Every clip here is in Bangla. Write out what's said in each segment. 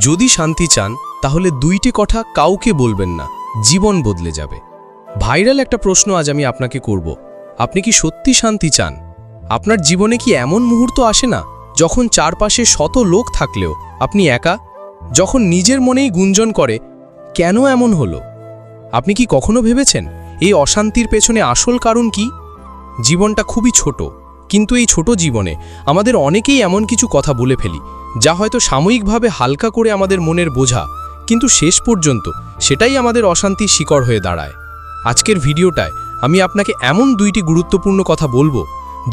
যদি শান্তি চান, তাহলে দুইটি কথা কাউকে বলবেন না, জীবন বদলে যাবে। ভাইরাল একটা প্রশ্ন আজ আমি আপনাকে করব, আপনি কি সত্যি শান্তি চান? আপনার জীবনে কি এমন মুহূর্ত আসে না, যখন চারপাশে শত লোক থাকলেও আপনি একা? যখন নিজের মনেই গুঞ্জন করে, কেন এমন হলো? আপনি কি কখনো ভেবেছেন, এই অশান্তির পেছনে আসল কারণ কি? জীবনটা খুবই ছোট, কিন্তু এই ছোট জীবনে আমাদের অনেকেই এমন কিছু কথা বলে ফেলি যা হয়তো সাময়িকভাবে হালকা করে আমাদের মনের বোঝা, কিন্তু শেষ পর্যন্ত সেটাই আমাদের অশান্তির শিকড় হয়ে দাঁড়ায়। আজকের ভিডিওটায় আমি আপনাকে এমন দুইটি গুরুত্বপূর্ণ কথা বলব,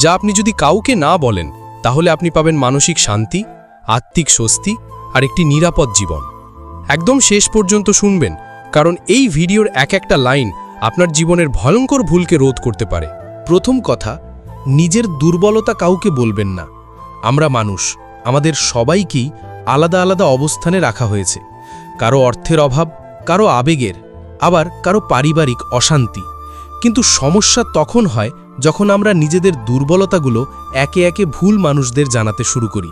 যা আপনি যদি কাউকে না বলেন, তাহলে আপনি পাবেন মানসিক শান্তি, আত্মিক স্বস্তি, আর একটি নিরাপদ জীবন। একদম শেষ পর্যন্ত শুনবেন, কারণ এই ভিডিওর এক একটা লাইন আপনার জীবনের ভয়ঙ্কর ভুলকে রোধ করতে পারে। প্রথম কথা, নিজের দুর্বলতা কাউকে বলবেন না। আমরা মানুষ আমাদের সবাইকেই আলাদা আলাদা অবস্থানে রাখা হয়েছে। কারও অর্থের অভাব, কারও আবেগের, আবার কারও পারিবারিক অশান্তি। কিন্তু সমস্যা তখন হয় যখন আমরা নিজেদের দুর্বলতাগুলো একে একে ভুল মানুষদের জানাতে শুরু করি।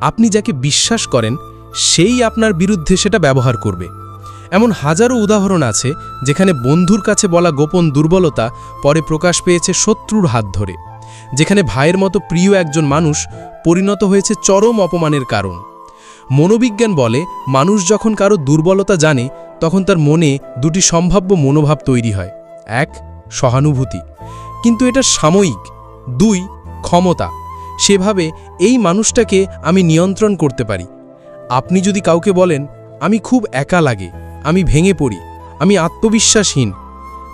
আপনি যাকে বিশ্বাস করেন, সেই আপনার বিরুদ্ধে সেটা ব্যবহার করবে। এমন হাজারো উদাহরণ আছে যেখানে বন্ধুর কাছে বলা গোপন দুর্বলতা পরে প্রকাশ পেয়েছে শত্রুর হাত ধরে। যেখানে ভাইয়ের মতো প্রিয় একজন মানুষ পরিণত হয়েছে চরম অপমানের কারণ। মনোবিজ্ঞান বলে, মানুষ যখন কারও দুর্বলতা জানে, তখন তার মনে দুটি সম্ভাব্য মনোভাব তৈরি হয়। এক, সহানুভূতি। কিন্তু এটা সাময়িক। দুই, ক্ষমতা। সেভাবে এই মানুষটাকে আমি নিয়ন্ত্রণ করতে পারি। আপনি যদি কাউকে বলেন, আমি খুব একা লাগে, আমি ভেঙে পড়ি, আমি আত্মবিশ্বাসহীন,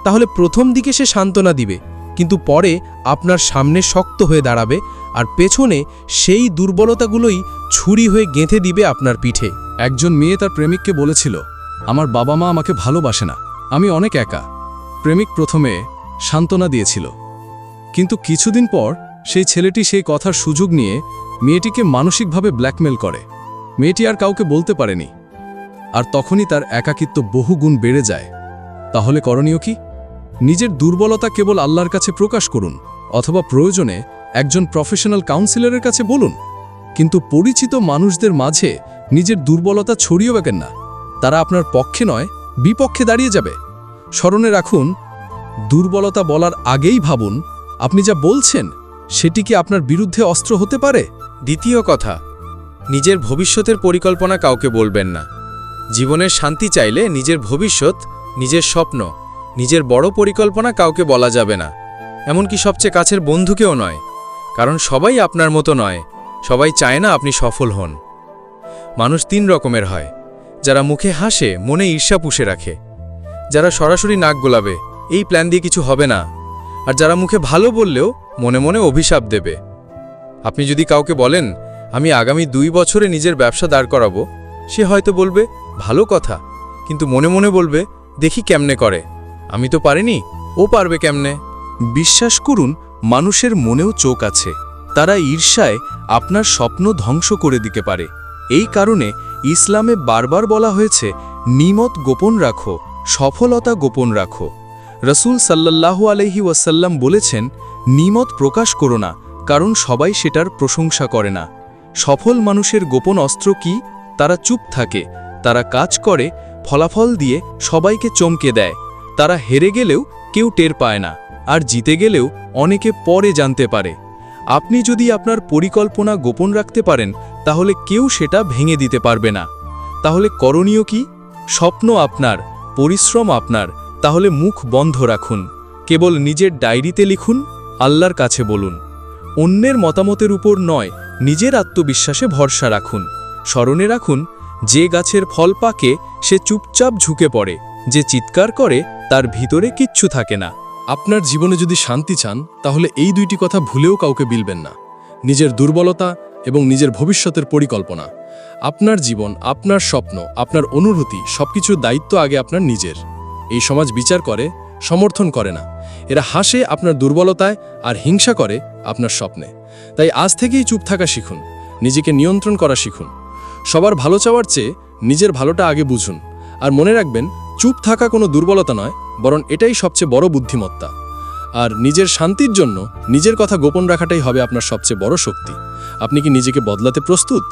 তাহলে প্রথম দিকে সে সান্ত্বনা দিবে। কিন্তু পরে আপনার সামনে শক্ত হয়ে দাঁড়াবে আর পেছনে সেই দুর্বলতাগুলোই ছুরি হয়ে গেঁথে দিবে আপনার পিঠে। একজন মেয়ে তার প্রেমিককে বলেছিল, আমার বাবা মা আমাকে ভালোবাসে না, আমি অনেক একা। প্রেমিক প্রথমে সান্ত্বনা দিয়েছিল। কিন্তু কিছুদিন পর সেই ছেলেটি সেই কথার সুযোগ নিয়ে মেয়েটিকে মানসিকভাবে ব্ল্যাকমেল করে। মেয়েটি আর কাউকে বলতে পারেনি। আর তখনই তার একাকিত্ব বহুগুণ বেড়ে যায়। তাহলে করণীয় কি? নিজের দুর্বলতা কেবল আল্লাহর কাছে প্রকাশ করুন, অথবা প্রয়োজনে একজন প্রফেশনাল কাউন্সিলরের কাছে বলুন। কিন্তু পরিচিত মানুষদের মাঝে নিজের দুর্বলতা ছড়িয়ে বেকেন না। তারা আপনার পক্ষে নয়, বিপক্ষে দাঁড়িয়ে যাবে। স্মরণে রাখুন, দুর্বলতা বলার আগেই ভাবুন, আপনি যা বলছেন, সেটি কি আপনার বিরুদ্ধে অস্ত্র হতে পারে? দ্বিতীয় কথা, নিজের ভবিষ্যতের পরিকল্পনা কাউকে বলবেন না। জীবনের শান্তি চাইলে নিজের ভবিষ্যৎ নিজের স্বপ্ন নিজের বড় পরিকল্পনা কাউকে বলা যাবে না। এমনকি সবচেয়ে কাছের বন্ধুকেও নয়। কারণ সবাই আপনার মতো নয়। সবাই চায় না আপনি সফল হন। মানুষ তিন রকমের হয়। যারা মুখে হাসে, মনে ঈর্ষা পুষে রাখে। যারা সরাসরি নাক গোলাবে, এই প্ল্যান দিয়ে কিছু হবে না। আর যারা মুখে ভালো বললেও, মনে মনে অভিশাপ দেবে। আপনি যদি কাউকে বলেন, আমি আগামী দুই বছরে নিজের ব্যবসা দাঁড় করাবো, সে হয়তো বলবে, ভালো কথা। কিন্তু মনে মনে বলবে, দেখি কেমনে করে। আমি তো পারিনি। ও পারবে কেমনে? বিশ্বাস করুন, মানুষের মনেও চোখ আছে। তারা ঈর্ষায় আপনার স্বপ্ন ধ্বংস করে দিতে পারে। এই কারণে ইসলামে বারবার বলা হয়েছে, নিমত গোপন রাখো, সফলতা গোপন রাখো। রসুল সাল্লাল্লাহু আলহি ওয়াসাল্লাম বলেছেন, নিমত প্রকাশ করো না, কারণ সবাই সেটার প্রশংসা করে না। সফল মানুষের গোপন অস্ত্র কি? তারা চুপ থাকে, তারা কাজ করে, ফলাফল দিয়ে সবাইকে চমকে দেয়। তারা হেরে গেলেও কেউ টের পায় না, আর জিতে গেলেও অনেকে পরে জানতে পারে। আপনি যদি আপনার পরিকল্পনা গোপন রাখতে পারেন, তাহলে কেউ সেটা ভেঙে দিতে পারবে না। তাহলে করণীয় কি? স্বপ্ন আপনার, পরিশ্রম আপনার, তাহলে মুখ বন্ধ রাখুন। কেবল নিজের ডায়েরিতে লিখুন, আল্লাহর কাছে বলুন। অন্যের মতামতের উপর নয়, নিজের আত্মবিশ্বাসে ভরসা রাখুন। স্মরণে রাখুন, যে গাছের ফল পাকে, সে চুপচাপ ঝুঁকে পড়ে। যে চিৎকার করে তার ভিতরে কিচ্ছু থাকে না। আপনার জীবনে যদি শান্তি চান, তাহলে এই দুইটি কথা ভুলেও কাউকে বিলবেন না। নিজের দুর্বলতা এবং নিজের ভবিষ্যতের পরিকল্পনা। আপনার জীবন, আপনার স্বপ্ন, আপনার অনুভূতি সবকিছুর দায়িত্ব আগে আপনার নিজের। এই সমাজ বিচার করে, সমর্থন করে না। এরা হাসে আপনার দুর্বলতায় আর হিংসা করে আপনার স্বপ্নে। তাই আজ থেকেই চুপ থাকা শিখুন, নিজেকে নিয়ন্ত্রণ করা শিখুন। সবার ভালো চাওয়ার চেয়ে নিজের ভালোটা আগে বুঝুন। আর মনে রাখবেন চুপ থাকা কোনো দুর্বলতা নয়, বরং এটাই সবচেয়ে বড় বুদ্ধিমত্তা। আর নিজের শান্তির জন্য নিজের কথা গোপন রাখাটাই হবে আপনার সবচেয়ে বড় শক্তি। আপনি কি নিজেকে বদলাতে প্রস্তুত?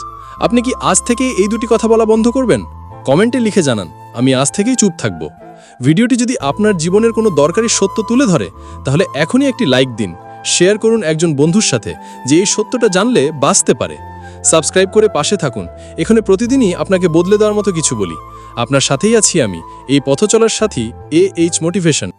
আপনি কি আজ থেকে এই দুটি কথা বলা বন্ধ করবেন? কমেন্টে লিখে জানান, আমি আজ থেকেই চুপ থাকব। ভিডিওটি যদি আপনার জীবনের কোনো দরকারি সত্য তুলে ধরে, তাহলে এখনই একটি লাইক দিন, শেয়ার করুন একজন বন্ধুর সাথে, যে এই সত্যটা জানলে বাঁচতে পারে। সাবস্ক্রাইব করে পাশে থাকুন, এখানে প্রতিদিনই আপনাকে বদলে দেওয়ার মতো কিছু বলি। আপনার সাথেই আছি আমি। এই পথ চলার সাথী এ এইচ মোটিভেশন